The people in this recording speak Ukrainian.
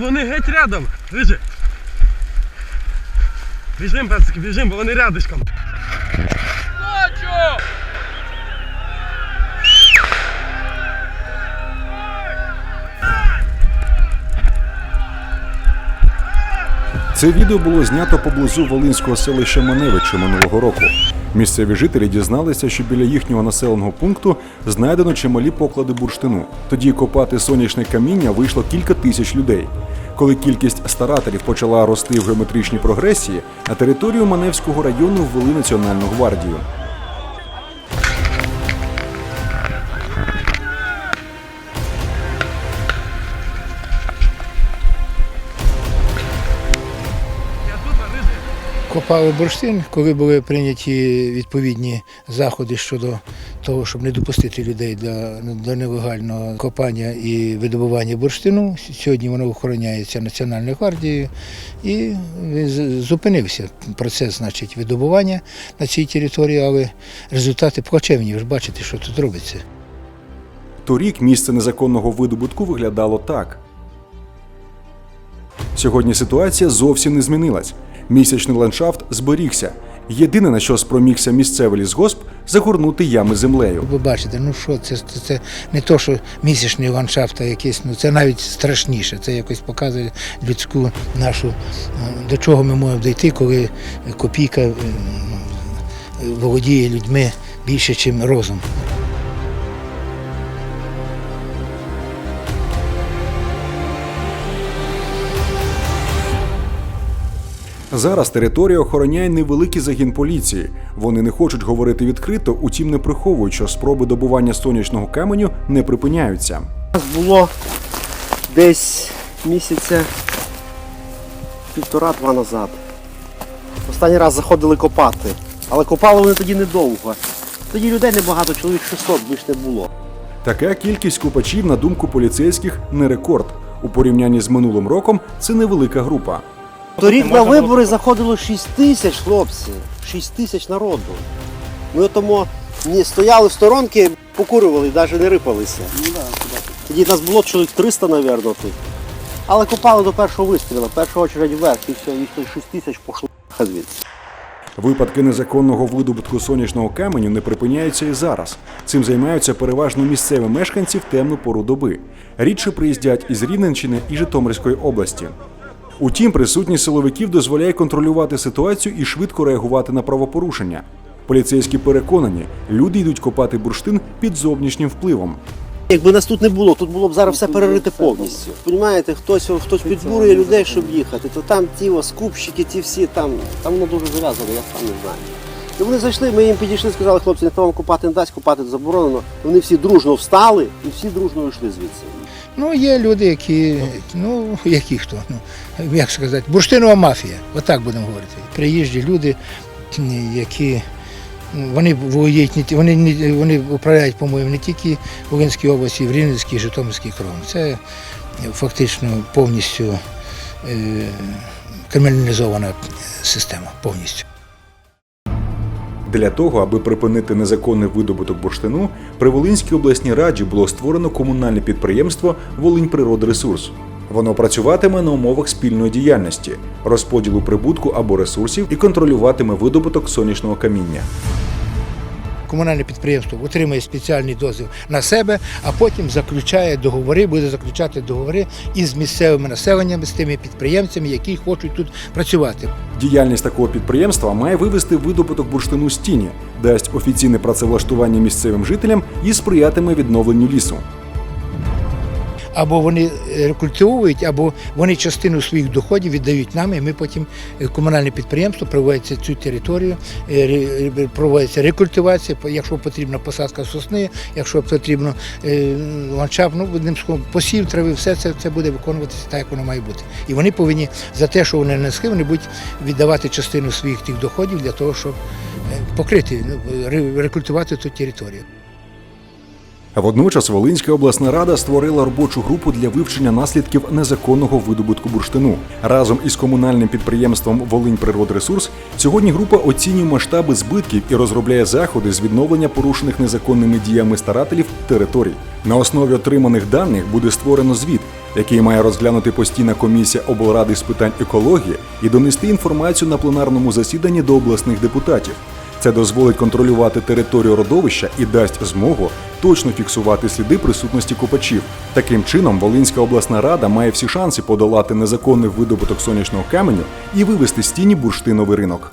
вони геть рядом. Біжи. Біжим, пацики, біжим, бо вони рядышком. Це відео було знято поблизу Волинського селища Маневичі минулого року. Місцеві жителі дізналися, що біля їхнього населеного пункту знайдено чималі поклади бурштину. Тоді копати сонячне каміння вийшло кілька тисяч людей. Коли кількість старателів почала рости в геометричній прогресії, на територію Маневського району ввели Національну гвардію. Копали бурштин, коли були прийняті відповідні заходи щодо того, щоб не допустити людей до, нелегального копання і видобування бурштину. Сьогодні воно охороняється Національною гвардією і зупинився процес значить, видобування на цій території, але результати плачевні. Ви ж бачите, що тут робиться. Торік місце незаконного видобутку виглядало так. Сьогодні ситуація зовсім не змінилась. Місячний ландшафт зберігся. Єдине, на що спромігся місцевий лісгосп, загорнути ями землею. Ви бачите, ну що це, це, це не то, що місячний ландшафт, а якийсь, ну це навіть страшніше. Це якось показує людську нашу, е, до чого ми можемо дійти, коли копійка е, володіє людьми більше, ніж розум. Зараз територію охороняє невеликий загін поліції. Вони не хочуть говорити відкрито, утім не приховують, що спроби добування сонячного каменю не припиняються. У нас було десь місяця півтора-два назад. Останній раз заходили копати. Але копали вони тоді недовго. Тоді людей небагато, чоловік 600 більш не було. Така кількість купачів, на думку поліцейських, не рекорд. У порівнянні з минулим роком це невелика група. Торік на вибори заходило 6 тисяч хлопців, 6 тисяч народу. Ми тому не стояли в сторонки, покурювали, навіть не рипалися. Тоді нас було чоловік 300, мабуть, тут. Але копали до першого вистрілу, перша очередь вверх, і все, і 6 тисяч пошло звідси. Випадки незаконного видобутку сонячного каменю не припиняються і зараз. Цим займаються переважно місцеві мешканці в темну пору доби. Рідше приїздять із Рівненщини і Житомирської області. Утім, присутність силовиків дозволяє контролювати ситуацію і швидко реагувати на правопорушення. Поліцейські переконані, люди йдуть копати бурштин під зовнішнім впливом. Якби нас тут не було, тут було б зараз все перерите повністю. Понімаєте, хтось хтось підбурює людей, щоб їхати, то там ті скупщики, ті всі, там, там воно дуже зав'язано, я сам не знаю. І вони зайшли, ми їм підійшли, сказали, хлопці, ніхто вам купати не дасть, купати заборонено. Вони всі дружно встали і всі дружно йшли звідси. Ну, є люди, які, ну, які хто, ну, як сказати, бурштинова мафія, отак будемо говорити. Приїжджі люди, які вони воюють, вони, вони управляють, по-моєму, не тільки в Волинській області, в Рівненській, Житомирській крові. Це фактично повністю е, криміналізована система, повністю. Для того, аби припинити незаконний видобуток бурштину, при Волинській обласній раді було створено комунальне підприємство Волиньприродресурс. Воно працюватиме на умовах спільної діяльності, розподілу прибутку або ресурсів і контролюватиме видобуток сонячного каміння. Комунальне підприємство отримує спеціальний дозвіл на себе, а потім заключає договори, буде заключати договори із місцевими населеннями, з тими підприємцями, які хочуть тут працювати. Діяльність такого підприємства має вивести видобуток бурштину з тіні, дасть офіційне працевлаштування місцевим жителям і сприятиме відновленню лісу. Або вони е, рекультивують, або вони частину своїх доходів віддають нам, і ми потім е, комунальне підприємство проводиться цю територію, е, проводиться рекультивація, якщо потрібна посадка сосни, якщо потрібно ландшафт, ну одним словом, посів трави, все це, це буде виконуватися так, як воно має бути. І вони повинні за те, що вони несли, вони будуть віддавати частину своїх тих доходів для того, щоб покрити, ну, ре- рекультивувати ту територію. Водночас Волинська обласна рада створила робочу групу для вивчення наслідків незаконного видобутку бурштину. Разом із комунальним підприємством Волиньприродресурс сьогодні група оцінює масштаби збитків і розробляє заходи з відновлення порушених незаконними діями старателів територій. На основі отриманих даних буде створено звіт, який має розглянути постійна комісія облради з питань екології і донести інформацію на пленарному засіданні до обласних депутатів. Це дозволить контролювати територію родовища і дасть змогу точно фіксувати сліди присутності копачів. Таким чином, Волинська обласна рада має всі шанси подолати незаконний видобуток сонячного каменю і вивести з тіні бурштиновий ринок.